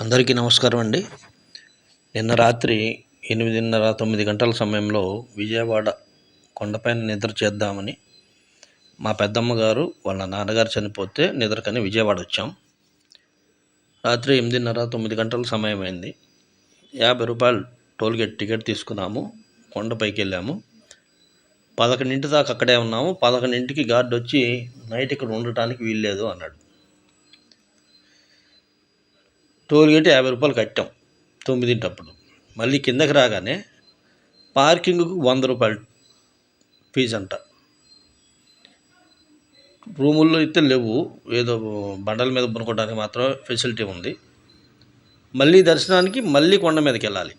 అందరికీ నమస్కారం అండి. నిన్న రాత్రి ఎనిమిదిన్నర తొమ్మిది గంటల సమయంలో విజయవాడ కొండపైన నిద్ర చేద్దామని మా పెద్దమ్మ గారు వాళ్ళ నాన్నగారు చనిపోతే నిద్రకని విజయవాడ వచ్చాం. రాత్రి ఎనిమిదిన్నర తొమ్మిది గంటల సమయం అయింది. యాభై రూపాయలు టోల్గేట్ టికెట్ తీసుకున్నాము కొండపైకి వెళ్ళాము. పదకొండింటి దాకా అక్కడే ఉన్నాము. పదకొండింటికి గార్డ్ వచ్చి నైట్ ఇక్కడ ఉండటానికి వీల్లేదు అన్నాడు. టోల్ గేట్ యాభై రూపాయలు కట్టాం. తొమ్మిదింటప్పుడు మళ్ళీ కిందకి రాగానే పార్కింగ్కు వంద రూపాయలు ఫీజు అంట. రూముల్లో అయితే లేవు. ఏదో బండల మీద పనుకోవడానికి మాత్రం ఫెసిలిటీ ఉంది. మళ్ళీ దర్శనానికి మళ్ళీ కొండ మీదకి వెళ్ళాలి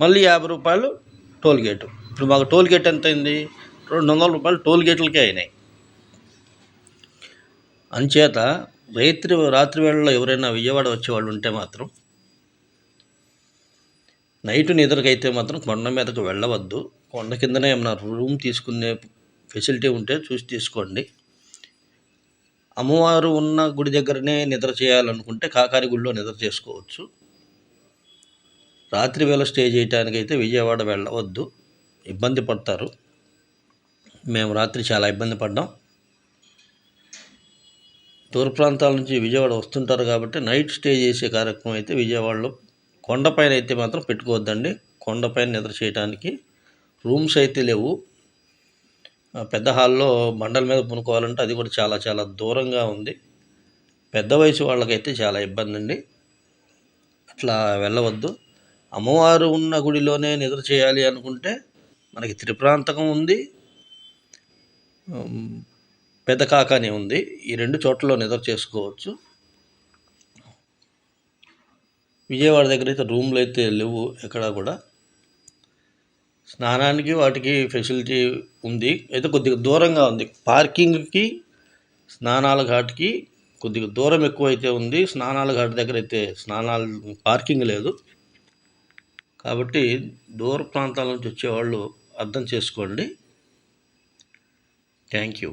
మళ్ళీ యాభై రూపాయలు టోల్ గేటు. ఇప్పుడు మాకు టోల్ గేట్ ఎంత అయింది? రెండు వందల రూపాయలు టోల్ గేట్లకే అయినాయి. అంచేత రైత్రి రాత్రి వేళల్లో ఎవరైనా విజయవాడ వచ్చేవాళ్ళు ఉంటే మాత్రం నైట్ నిద్రకైతే మాత్రం కొండ మీదకు వెళ్ళవద్దు. కొండ కిందనే ఏమన్నా రూమ్ తీసుకునే ఫెసిలిటీ ఉంటే చూసి తీసుకోండి. అమ్మవారు ఉన్న గుడి దగ్గరనే నిద్ర చేయాలనుకుంటే కాకారి గుడిలో నిద్ర చేసుకోవచ్చు. రాత్రి వేళ స్టే చేయడానికైతే విజయవాడ వెళ్ళవద్దు. ఇబ్బంది పడతారు. మేము రాత్రి చాలా ఇబ్బంది పడ్డాం. దూర ప్రాంతాల నుంచి విజయవాడ వస్తుంటారు కాబట్టి నైట్ స్టే చేసే కార్యక్రమం అయితే విజయవాడలో. కొండపైన అయితే మాత్రం పెట్టుకోవద్దండి. కొండపైన నిద్ర చేయడానికి రూమ్స్ అయితే లేవు. పెద్ద హాల్లో బండల మీద పునుకోవాలంటే అది కూడా చాలా చాలా దూరంగా ఉంది. పెద్ద వయసు వాళ్ళకైతే చాలా ఇబ్బంది అండి అట్లా వెళ్ళవద్దు. అమ్మవారు ఉన్న గుడిలోనే నిద్ర చేయాలి అనుకుంటే మనకి త్రిప్రాంతకం ఉంది. పెద్ద కాకాని ఉంది. ఈ రెండు చోట్లలో నిద్ర చేసుకోవచ్చు. విజయవాడ దగ్గర అయితే రూమ్లు అయితే లేవు ఎక్కడా కూడా. స్నానానికి వాటికి ఫెసిలిటీ ఉంది. అయితే కొద్దిగా దూరంగా ఉంది. పార్కింగ్కి స్నానాల ఘాట్కి కొద్దిగా దూరం ఎక్కువ అయితే ఉంది. స్నానాల ఘాట్ దగ్గర అయితే స్నానాలు పార్కింగ్ లేదు. కాబట్టి దూర ప్రాంతాల నుంచి వచ్చేవాళ్ళు అర్థం చేసుకోండి. Thank you.